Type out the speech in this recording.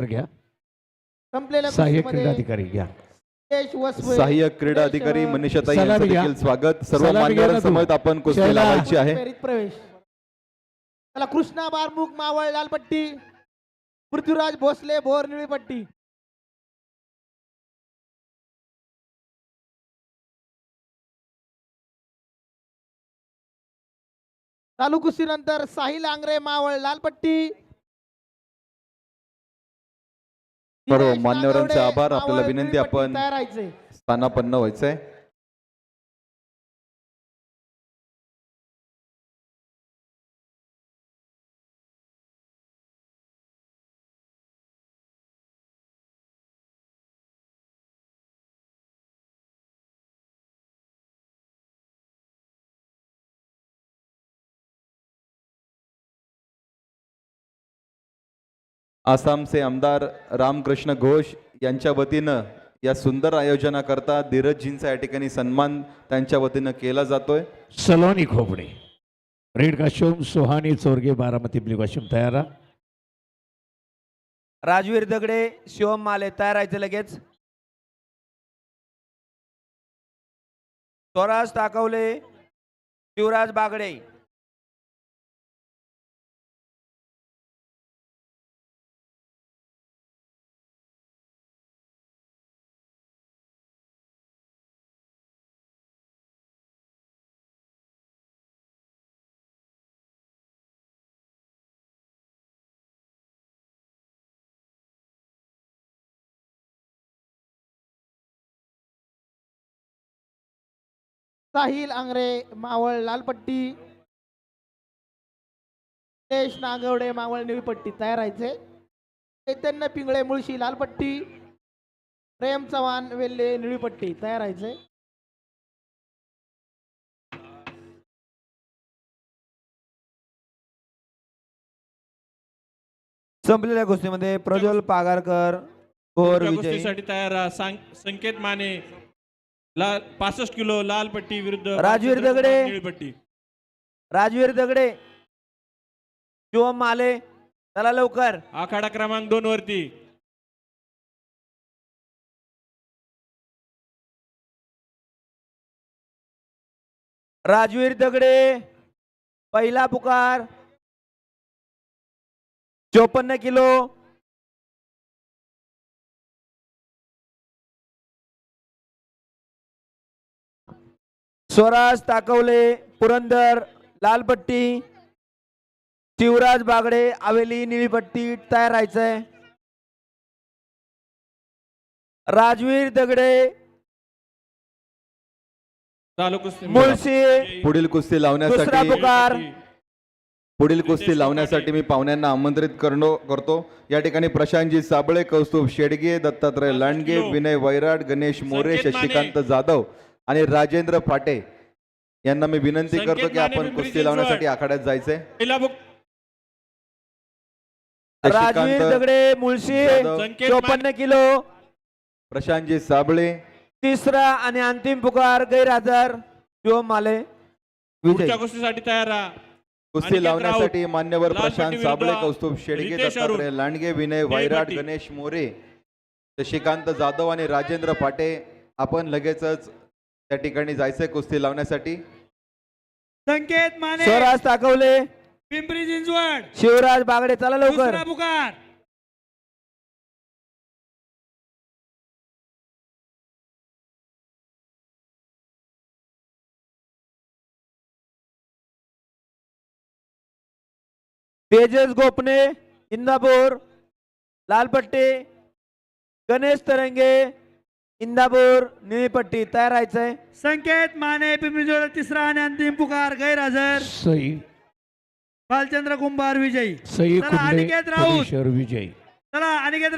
तर घ्या. संपलेल्या सहाय्यक कुस्तीमध्ये क्रीडाधिकारी घ्या. सहाय्यक क्रीडा अधिकारी मनीषाताई सलामी यांचं घ्या. देखील स्वागत. सर्व सलामी घ्या ना तू. मान्यवरांसमवेत आपण कुस्ती शैला. लावायची आहे. प्रवेश. चला कृष्णा बारमुख मावळ लालपट्टी. पृथ्वीराज भोसले भोर निळी पट्टी. चालू कुस्तीनंतर साहिल आंग्रे मावळ लालपट्टी. दिनेश मान्यवरांचे आभार. आपल्याला विनंती आपण- स्थानापन्न व्हायचंय आसामचे आमदार रामकृष्ण घोष यांच्या वतीनं या सुंदर आयोजनाकरता धीरजजींचा या ठिकाणी सन्मान त्यांच्या वतीनं केला जातोय. Saloni Khopde red costume Suhani Chorge Baramati blue costume तयार. राजवीर दगडे शिवम माले तयार राहायचे लगेच. स्वराज टाकवले शिवराज बागडे. साहिल आंग्रे मावळ लालपट्टी नितेश नागवडे मावळ निळीपट्टी तयार राहायचे. चैतन्य पिंगळे मुळशी लालपट्टी प्रेम चव्हाण वेल्ले निळीपट्टी तयार राहायचे. संपलेल्या गोष्टीमध्ये प्रज्वल पागारकर गोर विजय. कुस्तीसाठी तयार राहा. सांग- संकेत माने लाल पासष्ट किलो लाल पट्टी विरुद्ध राजवीर दगडे. निळी पट्टी. राजवीर दगडे. शिवम माले. चला लवकर. आखाडा क्रमांक दोन वरती. राजवीर दगडे. पहिला पुकार. चोपन्न किलो. स्वराज ताकवले पुरंदर लालपट्टी शिवराज बागडे आवेली निळीपट्टी तयार राहायचंय राजवीर दगडे चालू कुस्ती मुळशी पुढील कुस्ती दुसरा लावण्यासाठी पुकार पुढील कुस्ती लावण्यासाठी. मी पाहुण्यांना आमंत्रित करणो करतो या ठिकाणी प्रशांतजी साबळे कौस्तुभ शेडगे दत्तात्रय लांडगे. विनय वैराट गणेश मोरे. शशिकांत जाधव आणि राजेंद्र फाटे यांना मी विनंती करतो की आपण कुस्ती लावण्यासाठी. आखाड्यात जायचंय. पहिला बुक. राजवीर दगडे मुळशी चोपन्न किलो. प्रशांतजी साबळे. तिसरा आणि अंतिम पुकार गैरहजर. शिवम माले पुढच्या कुस्तीसाठी तयार राहा. कुस्ती लावण्यासाठी मान्यवर प्रशांत साबळे कौस्तुभ शेडगे दत्तात्रय लांडगे विनय वैराट. गणेश मोरे शशिकांत जाधव आणि राजेंद्र पाटे आपण लगेचच त्या ठिकाणी जायचंय कुस्ती लावण्यासाठी. संकेत माने. स्वराज ताकवले. पिंपरी चिंचवड. शिवराज बागडे चला लवकर. दुसरा पुकार. तेजस गोपने इंदापूर लालपट्टी गणेश तरंगे इंदापूर निळीपट्टी तयार राहायचंय संकेत माने चिंचवड तिसरा आणि अंतिम पुकार गैरहजर. सई. बालचंद्र कुंभार विजयी. सई चला, अनिकेत राऊत. विजयी. चला अनिकेत